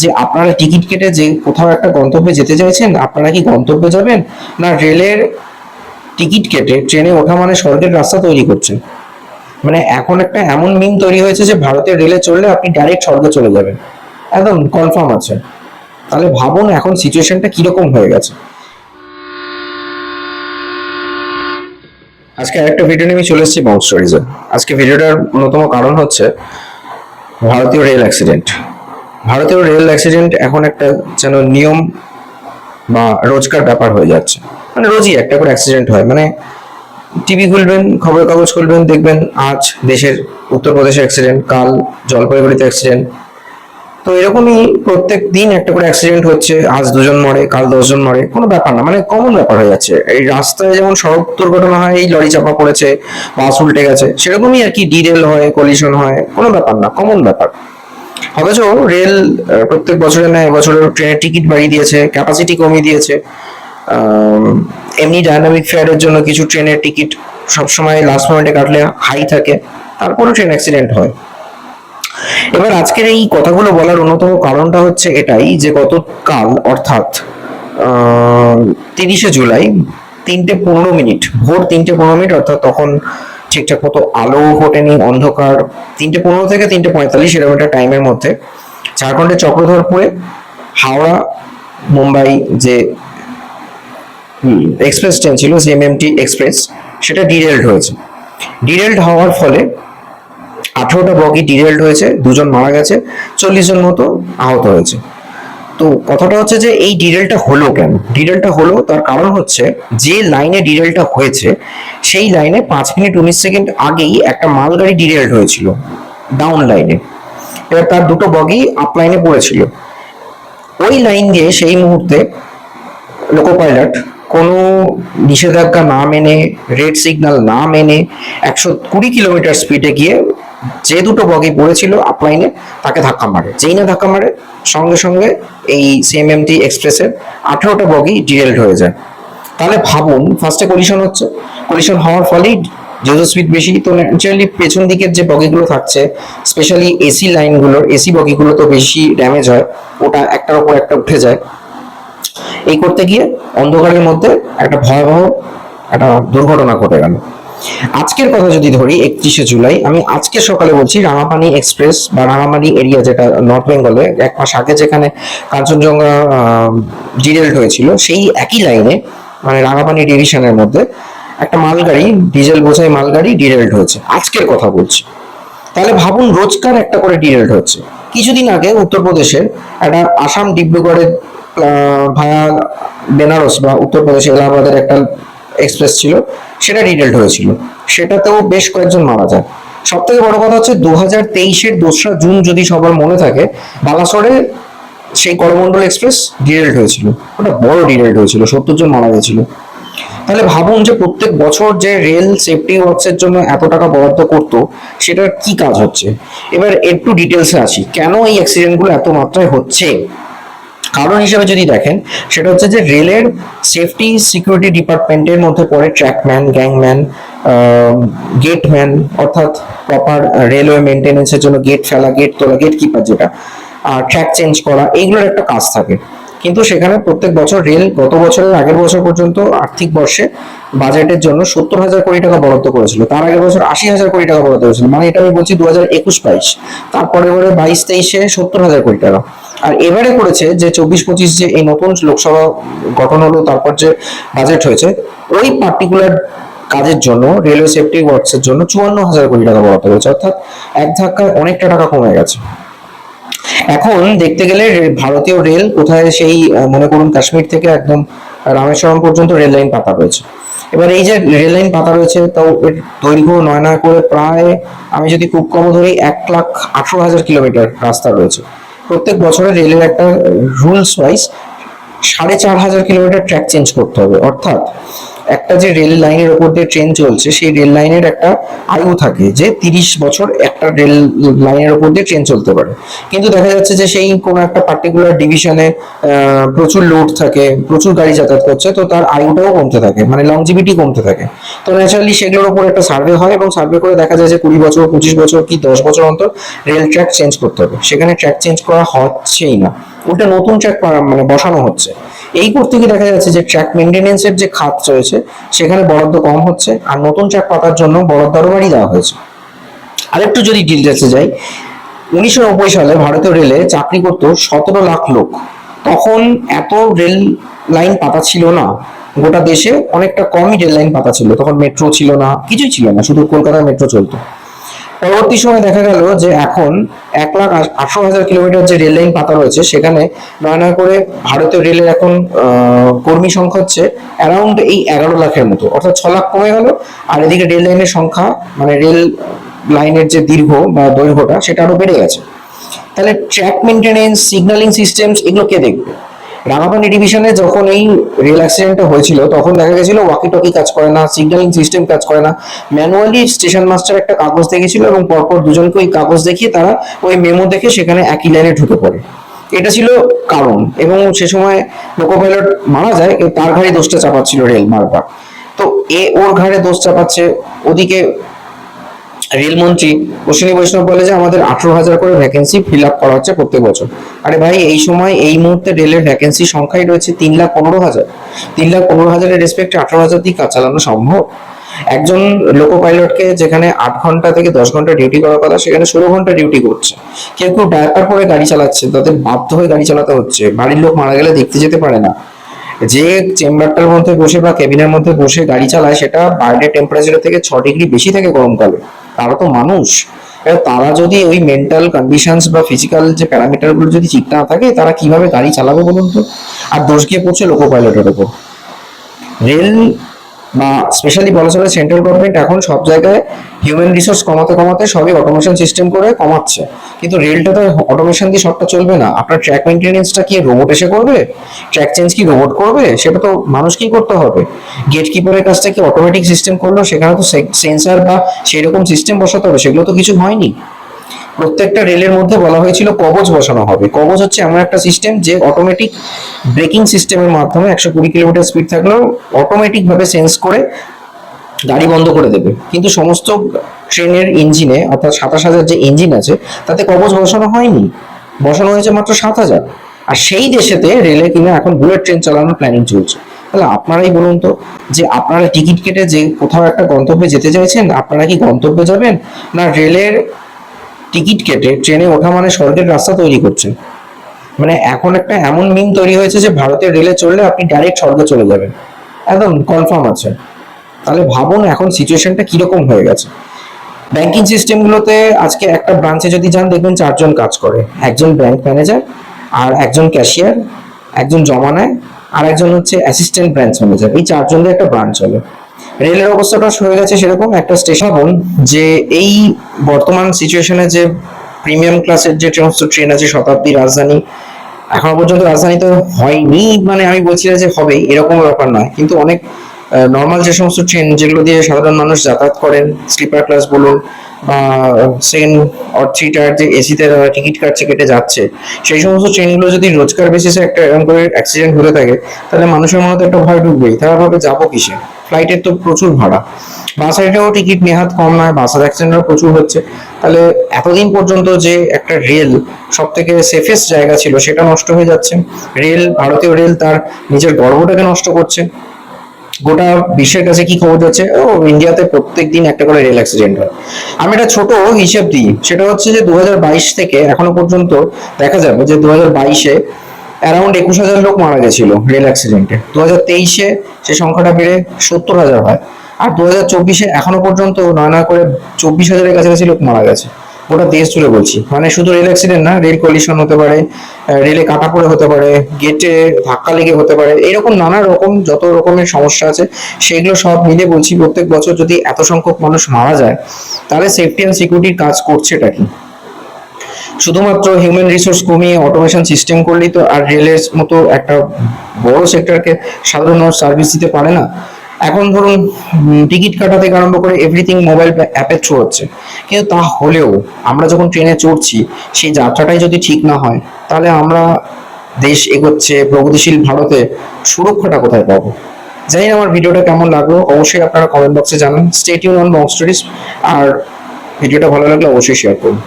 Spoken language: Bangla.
যে আপনারা টিকিট কেটে যে কোথাও একটা গন্তব্যে যেতে চাইছেন, আপনারা কি গন্তব্যে যাবেন? না রেলের টিকিট কেটে ট্রেনে ওঠা মানে স্বর্গের রাস্তা তৈরি করছেন? মানে এখন একটা এমন মিম তৈরি হয়েছে যে ভারতের রেলে চললে আপনি ডাইরেক্ট স্বর্গে চলে যাবেন। একদম কনফার্ম আছে। তাহলে ভাবুন এখন সিচুয়েশনটা কীরকম হয়ে গেছে। আজকে আরেকটা ভিডিও নিয়ে আমি চলে এসেছি বাউন্স স্টোরিজে আজকে ভিডিওটার অন্যতম কারণ হচ্ছে ভারতীয় রেল অ্যাক্সিডেন্ট ভারতীয় রেল অ্যাক্সিডেন্ট এখন একটা যেন নিয়ম বা রোজকার ব্যাপার হয়ে যাচ্ছে। মানে রোজই একটা করে অ্যাক্সিডেন্ট হয়। মানে টিভি খুলবেন খবরের কাগজ খুলবেন, দেখবেন আজ দেশের উত্তরপ্রদেশে অ্যাক্সিডেন্ট কাল জলপাইগুড়িতে অ্যাক্সিডেন্ট তো এরকমই প্রত্যেক দিন একটা করে অ্যাক্সিডেন্ট হচ্ছে। আজ দুজন মরে, কাল দশজন মরে। কোনো ব্যাপার না। মানে কমন ব্যাপার হয়ে যাচ্ছে। এই রাস্তায় যেমন সড়ক দুর্ঘটনা হয়, এই লরি চাপা পড়েছে, বাস উল্টে গেছে, সেরকমই আর কি ডিরেল হয় কলিশন হয়। কোনো ব্যাপার না। কমন ব্যাপার। অথচ রেল প্রত্যেক বছরে না এবছরের ট্রেনের টিকিট বাড়িয়ে দিয়েছে ক্যাপাসিটি কমিয়ে দিয়েছে। এমনি ডায়নামিক ফেয়ারের জন্য কিছু ট্রেনের টিকিট সবসময় লাস্ট মোমেন্টে কাটলে হাই থাকে, তারপরেও ট্রেন অ্যাক্সিডেন্ট হয়। এবার আজকের এই কথাগুলো বলার অন্যতম কারণটা হচ্ছে এটাই যে গতকাল অর্থাৎ তিরিশে জুলাই, তিনটে পনেরো মিনিট, ভোর তিনটে পনেরো মিনিট অর্থাৎ তখন ঠিকঠাক মতো আলো ফোটেনি অন্ধকার। তিনটে পনেরো থেকে তিনটে পঁয়তাল্লিশ, এরকম একটা টাইমের মধ্যে। ঝাড়খণ্ডের চক্রধরপুরে হাওড়া, মুম্বাই যে এক্সপ্রেস ট্রেন ছিল সিএমএমটি এক্সপ্রেস সেটা ডিরেল্ড হয়েছে। ডিরেল্ড হওয়ার ফলে আঠেরোটা বগি ডিরেল্ড হয়েছে, দুজন মারা গেছে, চল্লিশ জন মতো আহত হয়েছে। তো কথাটা হচ্ছে যে এই ডিরেলটা হলো কেন? ডিরেলটা হলো, তার কারণ হচ্ছে যে লাইনে ডিরেলটা হয়েছে, সেই লাইনে পাঁচ মিনিট উনিশ সেকেন্ড আগেই একটা মালগাড়ি ডিরেল্ড হয়েছিল ডাউন লাইনে এবার তার দুটো বগি আপ লাইনে পড়েছিল। ওই লাইন দিয়ে সেই মুহূর্তে লোকো পাইলট কোনো নিষেধাজ্ঞা না মেনে রেড সিগন্যাল না মেনে একশো কুড়ি কিলোমিটার স্পিডে গিয়ে যে দুটো বগি পড়েছিল আপলাইনে তাকে ধাক্কা মারে। যেই না ধাক্কা মারে, সঙ্গে সঙ্গে এই সিএমএমটি এক্সপ্রেসের আঠেরোটা বগি ডিরেল্ড হয়ে যায়। তাহলে ভাবুন ফার্স্টে কলিশন হচ্ছে। কলিশন হওয়ার ফলেই যেহেতু স্পিড বেশি। তো ন্যাচারালি পেছন দিকের যে বগিগুলো থাকছে স্পেশালি এসি লাইনগুলোর এসি বগিগুলো তো বেশি ড্যামেজ হয়, ওটা একটার উপর একটা উঠে যায়। এই করতে গিয়ে অন্ধকারের মধ্যে একটা ভয়াবহ, একটা দুর্ঘটনা ঘটে গেল। আজকের কথা যদি ধরি, একত্রিশে জুলাই, আমি আজকে সকালে বলছি রাঙাপানি এক্সপ্রেস বা রাঙামানি এরিয়া যেটা নর্থ বেঙ্গলে, এক মাস আগে যেখানে কাঞ্চনজঙ্ঘা ডিরেল্ড হয়েছিল, সেই একই লাইনে মানে রাঙাপানি ডিভিশনের মধ্যে একটা মালগাড়ি, ডিজেল বোঝাই মালগাড়ি ডিরেল্ট হয়েছে। আজকের কথা বলছি। তাহলে ভাবুন, রোজকার একটা করে ডিরেল্ট হচ্ছে। কিছুদিন আগে উত্তরপ্রদেশের একটা আসাম ডিব্রুগড়ের ভায়া বেনারস বা উত্তরপ্রদেশ এলাহাবাদের একটা এক্সপ্রেস ছিল, সেটা ডিটেল্ড হয়েছিল। সেটাতেও বেশ কয়েকজন মারা যায়। সব থেকে বড় কথা হচ্ছে দু হাজার তেইশের দোসরা জুন যদি সবার মনে থাকে, বালাসরে সেই করমণ্ডল এক্সপ্রেস ডিরেল্ড হয়েছিল। ওটা বড় ডিরেল্ড হয়েছিল, সত্তর জন মারা গেছিল। তাহলে ভাবুন যে প্রত্যেক বছর যে রেল সেফটি ওয়ার্কসের জন্য এত টাকা বরাদ্দ করতো, সেটার কি কাজ হচ্ছে? এবার একটু ডিটেলসে আসি। কেন এই অ্যাক্সিডেন্টগুলো এত মাত্রায় হচ্ছে? কারণ হিসেবে যদি দেখেন, সেটা হচ্ছে যে রেলের সেফটি সিকিউরিটি ডিপার্টমেন্টের মধ্যে পড়ে ট্র্যাকম্যান গ্যাংম্যান গেটম্যান অর্থাৎ প্রপার রেলওয়ে মেনটেন্যান্সের জন্য গেট ফেলা গেট তোলা গেট কিপার যেটা, আর ট্র্যাক চেঞ্জ করা, এইগুলোর একটা কাজ থাকে। কিন্তু সেখানে প্রত্যেক বছর রেল গত বছরের আগের বছর পর্যন্ত আর্থিক বর্ষে বাজেটের জন্য সত্তর হাজার কোটি টাকা বরাদ্দ করেছিল। তার আগের বছর আশি হাজার কোটি টাকা বরাদ্দ করেছিল। মানে এটা আমি বলছি দু হাজার একুশ বাইশ। তারপরে বাইশ তেইশে সত্তর হাজার কোটি টাকা। আর এবারে করেছে যে চব্বিশ পঁচিশ যে এই নতুন লোকসভা গঠন হলো, তারপর যে বাজেট হয়েছে, ওই পার্টিকুলার কাজের জন্য রেলওয়ে সেফটি ওয়ার্কসের জন্য চুয়ান্ন হাজার কোটি টাকা বরাদ্দ করেছে। অর্থাৎ এক ধাক্কায় অনেকটা টাকা কমে গেছে। এখন দেখতে গেলে ভারতীয় রেল কোথায় সেই মনে করুন কাশ্মীর থেকে একদম রামেশ্বরম পর্যন্ত রেল লাইন পাতা রয়েছে। এবার এই যে রেল লাইন পাতা রয়েছে তাও এর দৈর্ঘ্য নয় নয় করে প্রায়, আমি যদি খুব কম ধরি, এক লাখ আঠারো হাজার কিলোমিটার রাস্তা রয়েছে। প্রত্যেক বছরে রেলের একটা রুলস ওয়াইজ সাড়ে চার হাজার কিলোমিটার ট্র্যাক চেঞ্জ করতে হবে। অর্থাৎ একটা যে রেল লাইনের ওপর দিয়ে ট্রেন চলছে, সেই রেল লাইনের একটা আয়ু থাকে যে তিরিশ বছর একটা রেল লাইনের ওপর দিয়ে ট্রেন চলতে পারে। কিন্তু দেখা যাচ্ছে যে সেই কোনো একটা পার্টিকুলার ডিভিশনে প্রচুর লোড থাকে, প্রচুর গাড়ি যাতায়াত করছে, তো তার আয়ুটাও কমতে থাকে মানে লংজিভিটি কমতে থাকে। তো ন্যাচারালি সেগুলোর উপর একটা সার্ভে হয় এবং সার্ভে করে দেখা যায় যে কুড়ি বছর, পঁচিশ বছর কি দশ বছর অন্তর রেল ট্র্যাক চেঞ্জ করতে হবে। সেখানে ট্র্যাক চেঞ্জ করা হচ্ছেই না। উল্টা নতুন ট্র্যাক মানে বসানো হচ্ছে। এই করতে গিয়ে দেখা যাচ্ছে যে ট্র্যাক মেনটেনেন্সের যে খাত রয়েছে সেখানে বরাদ্দ কম হচ্ছে, আর নতুন চাপ পাতার জন্য বরাদ্দ আরও বাড়িয়ে দেওয়া হয়েছে। আরেকটু যদি ডিটেলসে যাই, উনিশশো নব্বই সালে ভারতীয় রেলে চাকরি করত সতেরো লাখ লোক। তখন এত রেল লাইন পাতা ছিল না। গোটা দেশে অনেকটা কমই রেল লাইন পাতা ছিল। তখন মেট্রো ছিল না, কিছুই ছিল না, শুধু কলকাতায় মেট্রো চলতো। পরবর্তী সময় দেখা গেল যে এখন এক লাখ আঠারো হাজার কিলোমিটার যে রেল লাইন পাতা রয়েছে, সেখানে নয় নয় করে ভারতীয় রেলের এখন কর্মী সংখ্যা হচ্ছে অ্যারাউন্ড এই এগারো লাখের মতো, অর্থাৎ ছ লাখ কমে গেল। আর এদিকে রেল লাইনের সংখ্যা মানে রেল লাইনের যে দীর্ঘ বা দৈর্ঘ্যটা, সেটা আরও বেড়ে গেছে। তাহলে ট্র্যাক মেনটেনেন্স সিগন্যালিং সিস্টেমস এগুলো কে দেখবে? রাঙাপানি ডিভিশনে যখন এই রেল অ্যাক্সিডেন্টটা হয়েছিল, তখন দেখা গেছিল ওয়াকি টকি কাজ করে না সিগন্যালিং সিস্টেম কাজ করে না। ম্যানুয়ালি স্টেশন মাস্টার একটা কাগজ দেখেছিল এবং পরপর দুজনকে ওই কাগজ দেখিয়ে তারা ওই মেমো দেখে সেখানে একই লাইনে ঢুকে পড়ে। এটা ছিল কারণ এবং সে সময় লোকো পাইলট মারা যায় তার ঘাড়ে দোষটা চাপাচ্ছিল রেল মারবার। তো এ ওর ঘাড়ে দোষ চাপাচ্ছে, ওদিকে রেলমন্ত্রী অশ্বিনী বৈষ্ণব বলে যে আমাদের আঠারো হাজার করে ভ্যাকেন্সি ফিল আপ করা হচ্ছে প্রত্যেক বছর। আরে ভাই, এই সময় এই মুহূর্তে রেলের ভ্যাকেন্সি সংখ্যাই রয়েছে তিন লাখ পনেরো হাজার। তিন লাখ পনেরো হাজারের রেসপেক্টে আঠারো হাজার দিয়ে কাজ চালানো সম্ভব? একজন লোকো পাইলটকে যেখানে আট ঘণ্টা থেকে দশ ঘণ্টা ডিউটি করার কথা, সেখানে ষোলো ঘণ্টা ডিউটি করছে। কেউ কেউ ডায়াপার পরে গাড়ি চালাচ্ছে, তাদের বাধ্য হয়ে গাড়ি চালাতে হচ্ছে। বাড়ির লোক মারা গেলে দেখতে যেতে পারে না। যে চেম্বারটার মধ্যে বসে বা কেবিনের মধ্যে বসে গাড়ি চালায়, সেটা বাইরের টেম্পারেচার থেকে ছ ডিগ্রি বেশি থাকে গরমকালে। তারা তো মানুষ। তারা যদি ওই মেন্টাল কন্ডিশনস বা ফিজিক্যাল যে প্যারামিটারগুলো যদি ঠিক না থাকে, তারা কীভাবে গাড়ি চালাবে বলুন তো? আর দোষ গিয়ে পড়ছে লোকো পাইলটের ওপর। রেল বা স্পেশালি বলা চলে সেন্ট্রাল গভর্নমেন্ট এখন সব জায়গায় হিউম্যান রিসোর্স কমাতে কমাতে সবই অটোমেশন সিস্টেম করে কমাচ্ছে। কিন্তু রেলটা তো অটোমেশন দিয়ে সবটা চলবে না। আপনার ট্র্যাক মেনটেনেন্সটা কি রোবট এসে করবে? ট্র্যাক চেঞ্জ কি রোবট করবে? সেটা তো মানুষকেই করতে হবে? গেট কিপারের কাজটা কি অটোমেটিক সিস্টেম করল? সেখানে তো সেন্সার বা সেই রকম সিস্টেম বসাতে হবে। সেগুলো তো কিছু হয়নি। প্রত্যেকটা রেলের মধ্যে বলা হয়েছিল কবচ বসানো হবে। কবচ হচ্ছে এমন একটা সিস্টেম যে অটোমেটিক ব্রেকিং সিস্টেমের মাধ্যমে একশো কুড়ি কিলোমিটার স্পিড থাকলেও অটোমেটিক ভাবে সেন্স করে গাড়ি বন্ধ করে দেবে। কিন্তু সমস্ত ট্রেনের ইঞ্জিনে অর্থাৎ সাতাশ হাজার যে ইঞ্জিন আছে, তাতে কবচ বসানো হয়নি। বসানো হয়েছে মাত্র সাত হাজার। আর সেই দেশেতে রেলে কিনা এখন বুলেট ট্রেন চালানোর প্ল্যানিং চলছে। তাহলে আপনারাই বলুন তো যে আপনারা টিকিট কেটে যে কোথাও একটা গন্তব্যে যেতে চাইছেন, আপনারা কি গন্তব্যে যাবেন? না রেলের টিকিট কেটে ট্রেনে ওঠা মানে স্বর্গের রাস্তা তৈরি করছেন। মানে এখন একটা এমন মিম তৈরি হয়েছে যে ভারতের রেলে চললে আপনি ডাইরেক্ট স্বর্গে চলে যাবেন। একদম কনফার্ম আছে। তাহলে ভাবুন এখন সিচুয়েশনটা কীরকম হয়ে গেছে। ব্যাংকিং সিস্টেমগুলোতে আজকে একটা ব্রাঞ্চে যদি যান, দেখবেন চারজন কাজ করে। একজন ব্যাংক ম্যানেজার আর একজন ক্যাশিয়ার একজন জমা নেয় আর একজন হচ্ছে অ্যাসিস্ট্যান্ট ব্রাঞ্চ ম্যানেজার এই চারজনের একটা ব্রাঞ্চ চলে রেলের অবস্থাটা হয়ে গেছে সেরকম একটা স্টেশন ভাবুন যে এই বর্তমান সিচুয়েশনে যে প্রিমিয়াম ক্লাসের যে সমস্ত ট্রেন আছে, শতাব্দী রাজধানী, এখনও পর্যন্ত রাজধানী তো হয়নি মানে আমি বলছি যে হবেই, এরকম ব্যাপার নয়। কিন্তু অনেক নর্মাল যে সমস্ত ট্রেন যেগুলো দিয়ে সাধারণ মানুষ যাতায়াত করেন স্লিপার ক্লাস বলুন বা সেকেন্ড অর থ্রি টায়ার যে এসিতে টিকিট কাটছে, কেটে যাচ্ছে, সেই সমস্ত ট্রেনগুলো যদি রোজকার বেসিসে একটা এরকম করে অ্যাক্সিডেন্ট হতে থাকে, তাহলে মানুষের মনে তো একটা ভয় ঢুকবেই। তারা ভাবে, যাব কিসে? ফ্লাইটের তো প্রচুর ভাড়া। বাস রাইডেও টিকিট নেহাত কম নয় বাসের অ্যাক্সিডেন্টও প্রচুর হচ্ছে। তাহলে এতদিন পর্যন্ত যে একটা রেল সব থেকে সেফেস্ট জায়গা ছিল, সেটা নষ্ট হয়ে যাচ্ছে। রেল ভারতীয় রেল তার নিজের গর্বটাকে নষ্ট করছে। গোটা বিশ্বের কাছে কি খবর যাচ্ছে? ও ইন্ডিয়াতে প্রত্যেক দিন একটা করে রেল অ্যাক্সিডেন্ট হয়। আমি একটা ছোট হিসেব দিই, সেটা হচ্ছে যে দু হাজার বাইশ থেকে এখনও পর্যন্ত দেখা যাবে যে দু হাজার বাইশে অ্যারাউন্ড একুশ হাজার লোক মারা গেছিল রেল অ্যাক্সিডেন্টে দু হাজার তেইশে সে সংখ্যাটা বেড়ে সত্তর হাজার হয়। আর দু হাজার চব্বিশে এখনও পর্যন্ত নয় নয় করে চব্বিশ হাজারের কাছাকাছি লোক মারা গেছে। গোটা দেশ জুড়ে বলছি। মানে শুধু রেল অ্যাক্সিডেন্ট না, রেল কলিশন হতে পারে রেলে কাটা পড়ে হতে পারে গেটে ধাক্কা লেগে হতে পারে, এরকম নানা রকম, যত রকমের সমস্যা আছে, সেগুলো সব মিলে বলছি প্রত্যেক বছর যদি এত সংখ্যক মানুষ মারা যায়, তাহলে সেফটি অ্যান্ড সিকিউরিটির কাজ করছেটা কি? শুধুমাত্র হিউম্যান রিসোর্স কমিয়ে অটোমেশন সিস্টেম করলেই তো আর রেলের মতো একটা বড় সেক্টরকে সাধারণ সার্ভিস দিতে পারে না। এখন ধরুন টিকিট কাটা থেকে আরম্ভ করে এভরিথিং মোবাইল অ্যাপের থ্রু হচ্ছে। কিন্তু তা হলেও আমরা যখন ট্রেনে চড়ছি, সেই যাত্রাটাই যদি ঠিক না হয়, তাহলে আমরা দেশ এগোচ্ছে, প্রগতিশীল ভারতে সুরক্ষাটা কোথায় পাবো? জানি আমার ভিডিওটা কেমন লাগল, অবশ্যই আপনারা কমেন্ট বক্সে জানান। Stay tuned on box stories আর ভিডিওটা ভালো লাগলে অবশ্যই শেয়ার করুন।